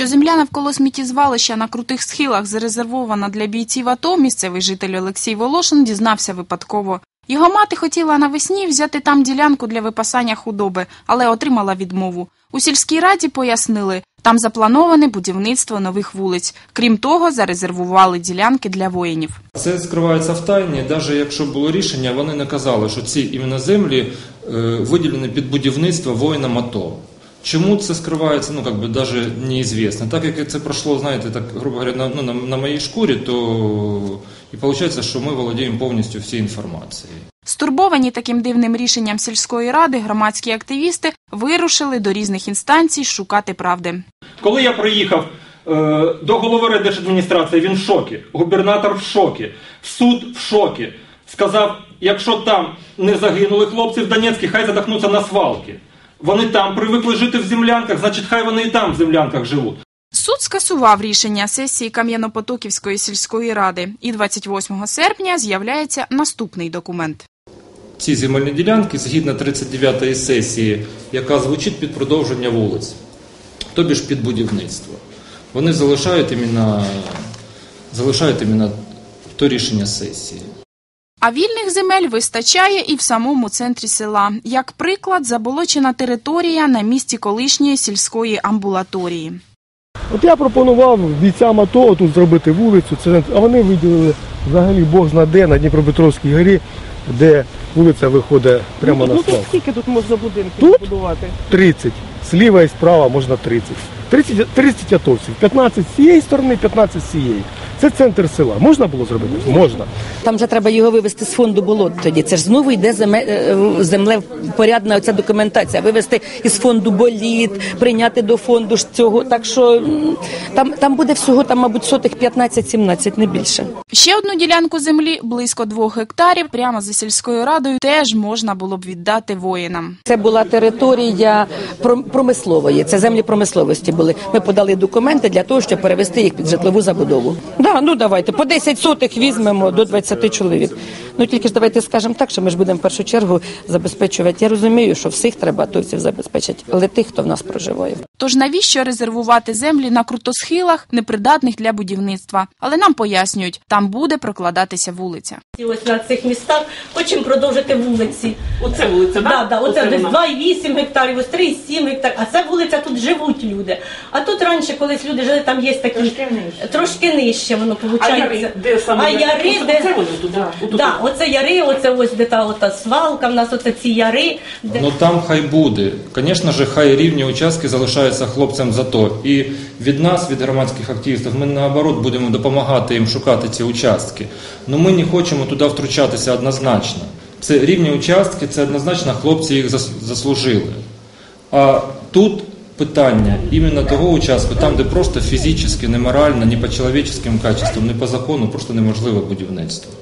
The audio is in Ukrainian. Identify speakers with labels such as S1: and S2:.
S1: Що земля навколо сміттєзвалища на крутих схилах зарезервована для бійців АТО, місцевий житель Олексій Волошин дізнався випадково. Його мати хотіла навесні взяти там ділянку для випасання худоби, але отримала відмову. У сільській раді пояснили, там заплановане будівництво нових вулиць. Крім того, зарезервували ділянки для воїнів.
S2: Це скривається в тайні. Навіть якщо було рішення, вони не казали, що ці іменно землі е, виділені під будівництво воїнам АТО. Чому це скривається, ну, как бы, даже неізвісно. Так як це пройшло, знаєте, так, грубо говоря, на, ну, на, на моїй шкурі, то і виходить, що ми володіємо повністю всією інформацією.
S1: Стурбовані таким дивним рішенням сільської ради, громадські активісти вирушили до різних інстанцій шукати правди.
S3: Коли я приїхав е, до голови райдержадміністрації, він в шокі. Губернатор в шокі, суд в шокі. Сказав, якщо там не загинули хлопці в Донецьку, хай задохнуться на свалки. Вони там привикли жити в землянках, значить, хай вони і там в землянках живуть.
S1: Суд скасував рішення сесії Кам'янопотоківської сільської ради, і 28 серпня з'являється наступний документ.
S2: Ці земельні ділянки, згідно 39-ї сесії, яка звучить під продовження вулиць, тобі ж під будівництво, вони залишають іменно, залишають іменно то рішення сесії.
S1: А вільних земель вистачає і в самому центрі села. Як приклад, заболочена територія на місці колишньої сільської амбулаторії.
S4: От я пропонував бійцям АТО тут зробити вулицю, це, а вони виділили взагалі Бог зна де на Дніпропетровській горі, де вулиця виходить прямо на
S5: Ну скільки тут можна будинків
S4: Тут?
S5: будувати?
S4: 30. Зліва і справа можна 30. 30, 30 атовців. 15 з цієї сторони, 15 з цієї. Це центр села. Можна було зробити? Можна.
S6: Там вже треба його вивести з фонду болот тоді. Це ж знову йде е, землепорядна оця документація. Вивести із фонду боліт, прийняти до фонду ж цього. Так що там, там буде всього, там, мабуть, сотих 15-17, не більше.
S1: Ще одну ділянку землі близько двох гектарів прямо за сільською радою теж можна було б віддати воїнам.
S6: Це була територія пром- промислової, це землі промисловості були. Ми подали документи для того, щоб перевести їх під житлову забудову. Да, ну давайте по 10 сотих візьмемо до 20 чоловік. Ну тільки ж давайте скажемо так, що ми ж будемо в першу чергу забезпечувати. Я розумію, що всіх треба атовців забезпечити, але тих, хто в нас проживає.
S1: Тож навіщо резервувати землі на крутосхилах, непридатних для будівництва? Але нам пояснюють, там буде прокладатися вулиця.
S7: І ось на цих містах хочемо продовжити вулиці.
S5: Оце вулиця,
S7: Да, да, оце десь
S5: вона.
S7: 2,8 гектарів, ось 3,7 гектарів. А це вулиця, тут живуть люди. А тут раніше, колись люди жили, там є такі
S5: Трошки нижче.
S7: трошки нижче воно виходить.
S5: А яри, де саме?
S7: А
S5: де?
S7: яри,
S5: Оце-
S7: де...
S5: Оце вони тут, да. Отут.
S7: Да, оце яри, оце ось де та ота свалка, в нас оце ці яри. Де...
S2: Ну там хай буде. Звісно ж, хай рівні участки залишаються хлопцям за то. І від нас, від громадських активістів, ми наоборот будемо допомагати їм шукати ці участки. Ну ми не хочемо туди втручатися однозначно. Це рівні участки, це однозначно хлопці їх заслужили. А тут питання іменно того участку, там, де просто фізично, неморально, не по чоловіческим качествам, не по закону, просто неможливе будівництво.